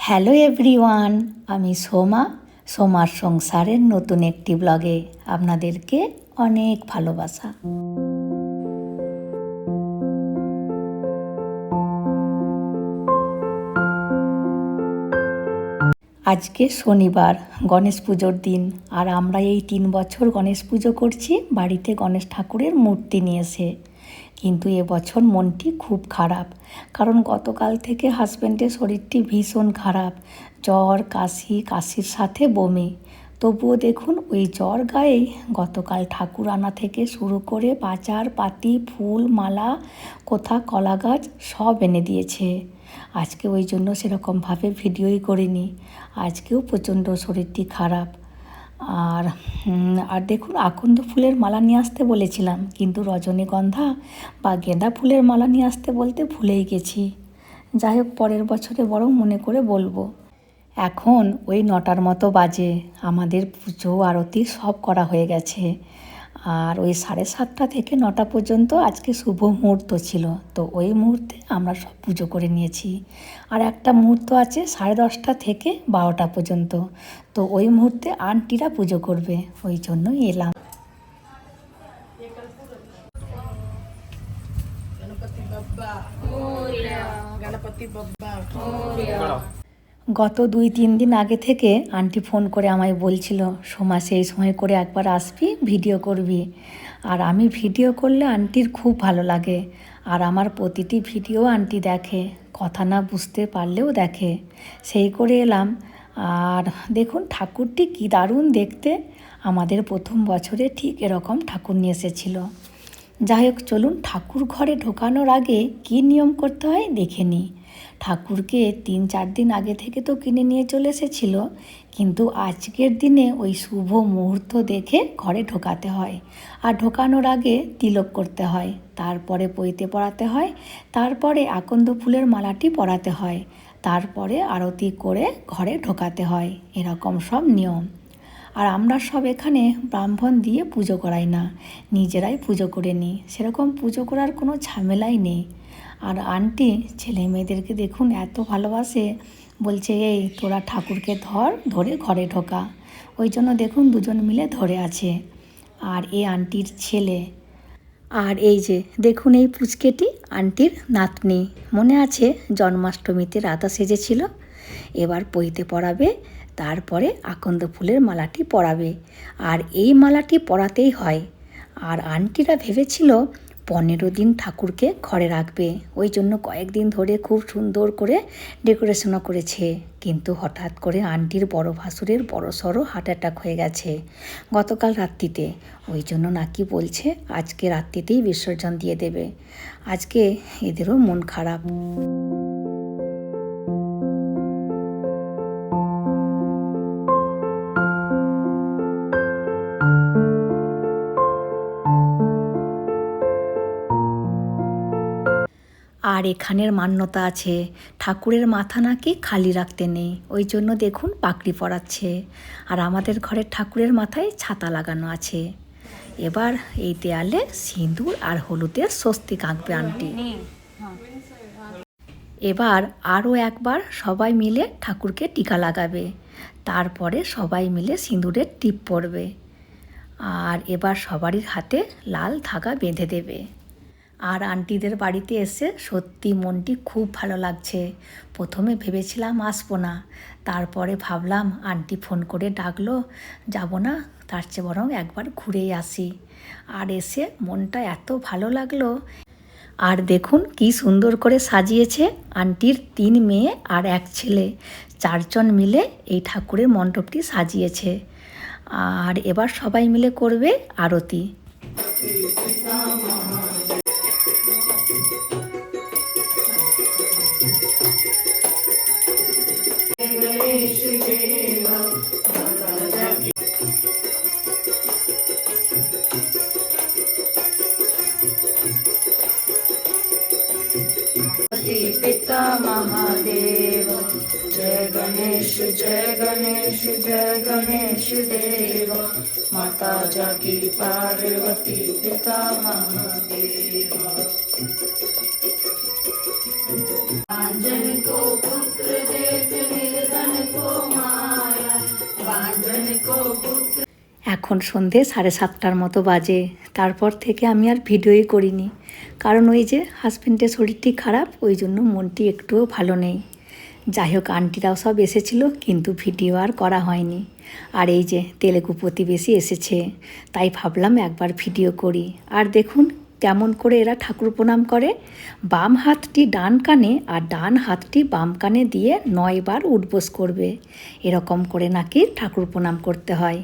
Hello everyone, আমি সোমা, সোমার সংসারের নতুন একটি ব্লগে আপনাদেরকে অনেক ভালোবাসা। আজকে শনিবার, গণেশ পুজোর দিন, আর আমরা এই তিন বছর গণেশ পুজো করছি, বাড়িতে গণেশ ঠাকুরের মূর্তি নিয়ে এসে। কিন্তু এবছর মনটি খুব খারাপ। কারণ গতকাল থেকে হাজব্যান্ডের শরীরটি ভীষণ খারাপ। জ্বর, কাশি, কাশির সাথে বমি। তবুও দেখুন, ওই জ্বর গায়েই গতকাল ঠাকুর আনা থেকে শুরু করে বাজার, পাতি, ফুল, মালা, কোথা কলা গাছ সব এনে দিয়েছে। আজকে ওই জন্য সেরকমভাবে ভিডিওই করিনি। আজকেও প্রচণ্ড শরীরটি খারাপ। আর আর দেখুন, আকন্দ ফুলের মালা নিয়ে আসতে বলেছিলাম, কিন্তু রজনীগন্ধা বা গেঁদা ফুলের মালা নিয়ে আসতে বলতে ভুলেই গেছি। যাই হোক, পরের বছরে বরং মনে করে বলব। এখন ওই নটার মতো বাজে, আমাদের পুজো, আরতি সব করা হয়ে গেছে। আর ওই সাড়ে সাতটা থেকে নটা পর্যন্ত আজকে শুভ মুহূর্ত ছিল। তো ওই মুহূর্তে আমরা সব পুজো করে নিয়েছি। আর একটা মুহূর্ত আছে সাড়ে দশটা থেকে বারোটা পর্যন্ত। তো ওই মুহূর্তে আন্টিরা পুজো করবে। ওই জন্যই এলাম। গত দুই, তিন দিন আগে থেকে আন্টি ফোন করে আমায় বলছিল, সোমা, সেই সময় করে একবার আসবি, ভিডিও করবি। আর আমি ভিডিও করলে আন্টির খুব ভালো লাগে। আর আমার প্রতিটি ভিডিও আন্টি দেখে, কথা না বুঝতে পারলেও দেখে। সেই করে এলাম। আর দেখুন, ঠাকুরটি কী দারুণ দেখতে। আমাদের প্রথম বছরে ঠিক এরকম ঠাকুর নিয়ে এসেছিল। যাই হোক, চলুন ঠাকুর ঘরে ঢোকানোর আগে কী নিয়ম করতে হয় দেখে নিই। ঠাকুরকে তিন চার দিন আগে থেকে তো কিনে নিয়ে চলে এসেছিল, কিন্তু আজকের দিনে ওই শুভ মুহূর্ত দেখে ঘরে ঢোকাতে হয়। আর ঢোকানোর আগে তিলক করতে হয়, তারপরে পইতে পড়াতে হয়, তারপরে আকন্দ ফুলের মালাটি পরাতে হয়, তারপরে আরতি করে ঘরে ঢোকাতে হয়, এরকম সব নিয়ম। আর আমরা সব এখানে ব্রাহ্মণ দিয়ে পুজো করাই না, নিজেরাই পুজো করে নিই, সেরকম পুজো করার কোনো ঝামেলাই নেই। আর আন্টি, ছেলে মেয়েদেরকে দেখুন, এত ভালোবাসে। বলছে, এই, তোরা ঠাকুরকে ধর, ধরে ঘরে ঢোকা। ওই জন্য দেখুন, দুজন মিলে ধরে আছে। আর এই আন্টির ছেলে। আর এই যে, দেখুন এই পুচকেটি, আন্টির নাতনি। মনে আছে, জন্মাষ্টমীতে রাধা সেজেছিল। এবার পইতে পড়াবে, তারপরে আকন্দ ফুলের মালাটি পরাবে। আর এই মালাটি পরাতেই হয়। আর আন্টিরা ভেবেছিল পনেরো দিন ঠাকুরকে ঘরে রাখবে। ওই জন্য কয়েকদিন ধরে খুব সুন্দর করে ডেকোরেশনও করেছে। কিন্তু হঠাৎ করে আন্টির বড় ভাসুরের বড় সড়ো হার্ট অ্যাটাক হয়ে গেছে গতকাল রাত্রিতে। ওই জন্য নাকি বলছে আজকে রাত্রিতেই বিসর্জন দিয়ে দেবে। আজকে এদেরও মন খারাপ। আর এখানের মান্যতা আছে। ঠাকুরের মাথা নাকি খালি রাখতে নেই। ওই জন্য দেখুন পাকড়ি পরাচ্ছে। আর আমাদের ঘরের ঠাকুরের মাথায় ছাতা লাগানো আছে। এবার এই দেয়ালে সিঁদুর আর হলুদের স্বস্তি কাঁকবে আন্টি। এবার আরও একবার সবাই মিলে ঠাকুরকে টিকা লাগাবে। তারপরে সবাই মিলে সিঁদুরের টিপ পরবে। আর এবার সবারই হাতে লাল ধাগা বেঁধে দেবে। আর আন্টিদের বাড়িতে এসে সত্যি মনটি খুব ভালো লাগছে। প্রথমে ভেবেছিলাম আসব না। তারপরে ভাবলাম আন্টি ফোন করে ডাকলো, যাব না, তার চেয়ে বরং একবার ঘুরেই আসি। আর এসে মনটা এত ভালো লাগল। আর দেখুন কি সুন্দর করে সাজিয়েছে আন্টির তিন মেয়ে আর এক ছেলে। চারজন মিলে এই ঠাকুরের মণ্ডপটি সাজিয়েছে। আর এবার সবাই মিলে করবে আরতি। जय गणेश जय गणेश देव। माता पार्वती पिता को पुत्र निर्धन को माया। को पुत्र এখন সন্ধে সাড়ে সাতটার মতো বাজে। তারপর থেকে আমি আর ভিডিওই করিনি। কারণ ওই যে হাজব্যান্ডের শরীরটি খারাপ ওই জন্য মনটি একটুও ভালো নেই। যাই হোক আন্টিরাও সব এসেছিল, কিন্তু ভিডিও আর করা হয়নি। আর এই যে তেলেগু প্রতিবেশী এসেছে, তাই ভাবলাম একবার ভিডিও করি। আর দেখুন, কেমন করে এরা ঠাকুর প্রণাম করে। বাম হাতটি ডান কানে আর ডান হাতটি বাম কানে দিয়ে নয়বার উঠবোস করবে। এরকম করে নাকি ঠাকুর প্রণাম করতে হয়।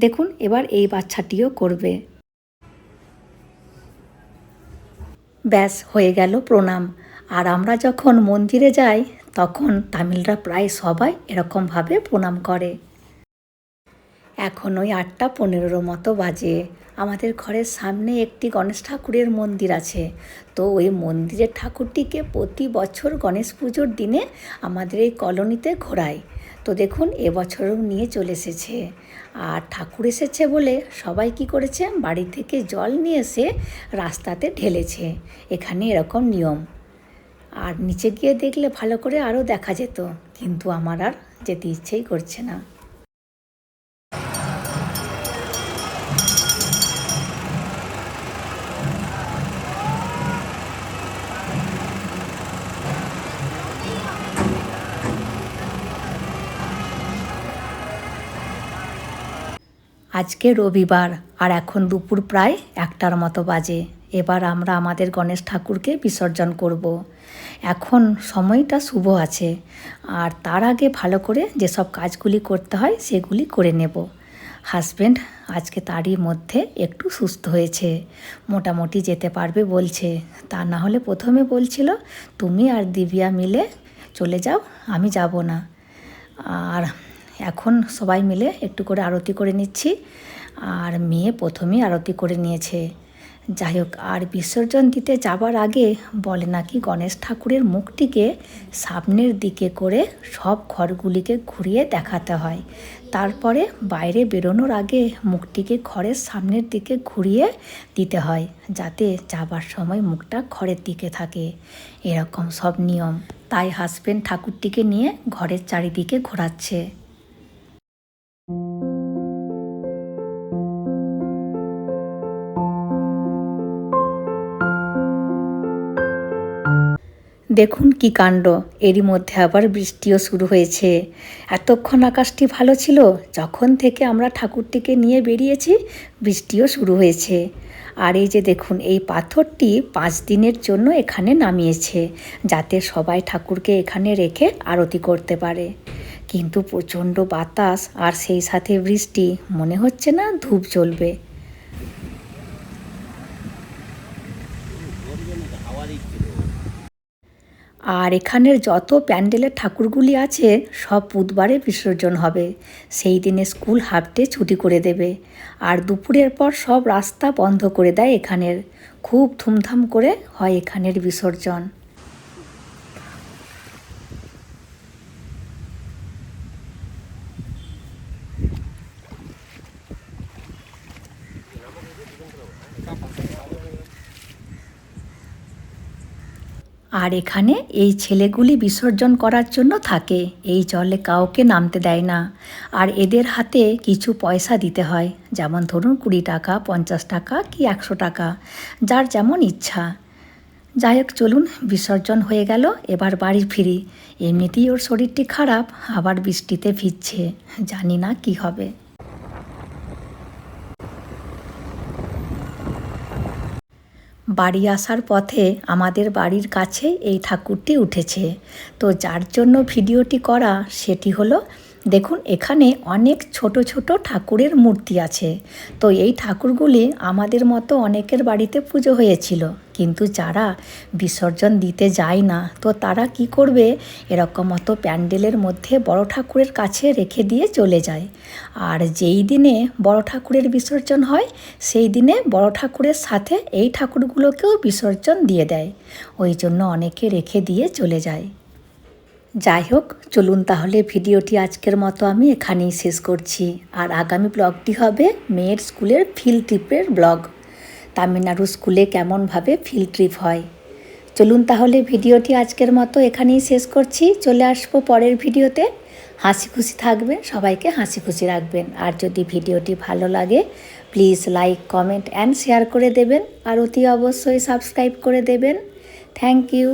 দেখুন, এবার এই বাচ্চাটিও করবে। ব্যাস, হয়ে গেল প্রণাম। আর আমরা যখন মন্দিরে যাই তখন তামিলরা প্রায় সবাই এরকমভাবে প্রণাম করে। এখন ওই আটটা পনেরোর মতো বাজে। আমাদের ঘরের সামনে একটি গণেশ ঠাকুরের মন্দির আছে। তো ওই মন্দিরের ঠাকুরটিকে প্রতি বছর গণেশ পুজোর দিনে আমাদের এই কলোনিতে ঘোরায়। তো দেখুন এবছরও নিয়ে চলে এসেছে। আর ঠাকুর এসেছে বলে সবাই কি করেছে? বাড়ি থেকে জল নিয়ে এসে রাস্তাতে ঢেলেছে। এখানে এরকম নিয়ম। আর নিচে গিয়ে দেখলে ভালো করে আরও দেখা যেত, কিন্তু আমার আর যেতে ইচ্ছেই করছে না। আজকে রবিবার, আর এখন দুপুর প্রায় একটার মতো বাজে। এবার আমরা আমাদের গণেশ ঠাকুরকে বিসর্জন করব। এখন সময়টা শুভ আছে, আর তার আগে ভালো করে যেসব কাজগুলি করতে হয় সেগুলি করে নেব। হাজব্যান্ড আজকে তারই মধ্যে একটু সুস্থ হয়েছে, মোটামুটি যেতে পারবে বলছে। তা না হলে প্রথমে বলছিল, তুমি আর দিবিয়া মিলে চলে যাও, আমি যাব না। আর এখন সবাই মিলে একটু করে আরতি করে নিচ্ছি, আর মেয়ে প্রথমেই আরতি করে নিয়েছে। যাই হোক আর বিসর্জন দিতে যাবার আগে বলে নাকি গণেশ ঠাকুরের মুখটিকে সামনের দিকে করে সব ঘরগুলিকে ঘুরিয়ে দেখাতে হয়। তারপরে বাইরে বেরোনোর আগে মুখটিকে ঘরের সামনের দিকে ঘুরিয়ে দিতে হয়, যাতে যাবার সময় মুখটা ঘরের দিকে থাকে। এরকম সব নিয়ম। তাই হাজবেন্ড ঠাকুরটিকে নিয়ে ঘরের চারিদিকে ঘোরাচ্ছে। দেখুন কি কাণ্ড। এরই মধ্যে আবার বৃষ্টিও শুরু হয়েছে। এতক্ষণ আকাশটি ভালো ছিল, যখন থেকে আমরা ঠাকুরটিকে নিয়ে বেরিয়েছি, বৃষ্টিও শুরু হয়েছে। আর এই যে দেখুন, এই পাথরটি পাঁচ দিনের জন্য এখানে নামিয়েছে, যাতে সবাই ঠাকুরকে এখানে রেখে আরতি করতে পারে। কিন্তু প্রচণ্ড বাতাস আর সেই সাথে বৃষ্টি, মনে হচ্ছে না ধূপ জ্বলবে। আর এখানের যত প্যান্ডেলের ঠাকুরগুলি আছে, সব বুধবারে বিসর্জন হবে। সেই দিনে স্কুল হাফ ডে ছুটি করে দেবে। আর দুপুরের পর সব রাস্তা বন্ধ করে দেয় এখানের। খুব ধুমধাম করে হয় এখানের বিসর্জন। আর এখানে এই ছেলেগুলি বিসর্জন করার জন্য থাকে। এই জলে কাউকে নামতে দেয় না। আর এদের হাতে কিছু পয়সা দিতে হয়। যেমন ধরুন কুড়ি টাকা, পঞ্চাশ টাকা কি একশো টাকা, যার যেমন ইচ্ছা। যাই হোক, চলুন, বিসর্জন হয়ে গেল, এবার বাড়ি ফিরি। এমনিতেই ওর শরীরটি খারাপ, আবার বৃষ্টিতে ভিজছে। জানি না কি হবে। বাড়ি আসার পথে আমাদের বাড়ির কাছে এই ঠাকুরটি উঠেছে। তো যার জন্য ভিডিওটি করা, সেটি হলো দেখুন, এখানে অনেক ছোট ছোট ঠাকুরের মূর্তি আছে। তো এই ঠাকুরগুলি আমাদের মতো অনেকের বাড়িতে পুজো হয়েছিল। কিন্তু যারা বিসর্জন দিতে যায় না, তো তারা কি করবে? এরকম মতো প্যান্ডেলের মধ্যে বড় ঠাকুরের কাছে রেখে দিয়ে চলে যায়। আর যেই দিনে বড় ঠাকুরের বিসর্জন হয়, সেই দিনে বড় ঠাকুরের সাথে এই ঠাকুরগুলোকেও বিসর্জন দিয়ে দেয়। ওই জন্য অনেকে রেখে দিয়ে চলে যায়। যাই হোক, চলুন তাহলে ভিডিওটি আজকের মতো আমি এখানেই শেষ করছি। আর আগামী ব্লগটি হবে মেয়ের স্কুলের ফিল্ড ট্রিপের ব্লগ। তামিলনাড়ু স্কুলে কেমনভাবে ফিল্ড ট্রিপ হয়? চলুন তাহলে ভিডিওটি আজকের মতো এখানেই শেষ করছি। চলে আসব পরের ভিডিওতে। হাসি খুশি থাকবেন, সবাইকে হাসি খুশি রাখবেন। আর যদি ভিডিওটি ভালো লাগে please like comment and share করে দেবেন। আর অতি অবশ্যই সাবস্ক্রাইব করে দেবেন। Thank you